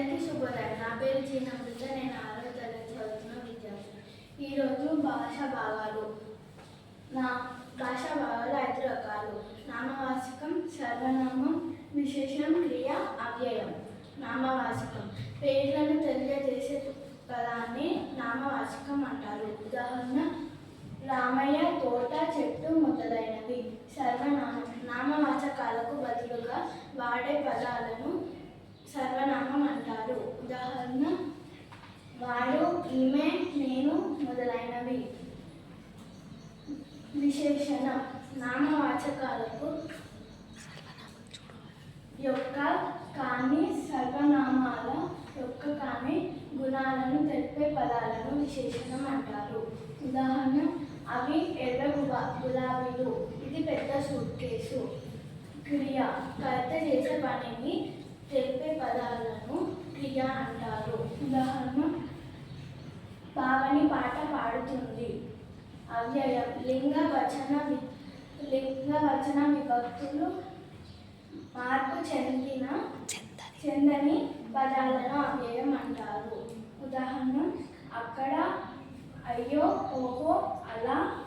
అందరికీ శుభోదయం. నా పేరు చీనమృత నేను ఆరో తరగతి చదువుతున్న విద్యార్థి ఈరోజు భాష భాగాలు. నా భాష భాగాలు ఐదు రకాలు. నామవాచకం సర్వనామం విశేషం క్రియ అవ్యయం. నామవాచకం. పేర్లను తెలియజేసే పదాన్ని నామవాచకం అంటారు. ఉదాహరణ రామయ్య తోట చెట్టు మొదలైనవి. సర్వనామం. నామవాచకాలకు బదులుగా వాడే పదాలను సర్వనామం అంటారు ఉదాహరణ వాడు ఈమె నేను మొదలైనవి. విశేషణ నామవాచకాలకు యొక్క కానీ సర్వనామాల యొక్క కానీ గుణాలను తెలిపే పదాలను విశేషణం అంటారు. ఉదాహరణ అవి ఎర్ర గుబా గులాబీలు. ఇది పెద్ద సూట్ కేసు క్రియ కర్త చేసే పనిని తెలిపే పదాలను క్రియ అంటారు. ఉదాహరణ అని పాట పాడుతుంది. అవ్యయం. లింగ వచన వి- లింగ వచన విభక్తులు మార్పు చెందిన చెందని పదాలను అవ్యయం అంటారు. ఉదాహరణ అక్కడ అయ్యో ఓహో అలా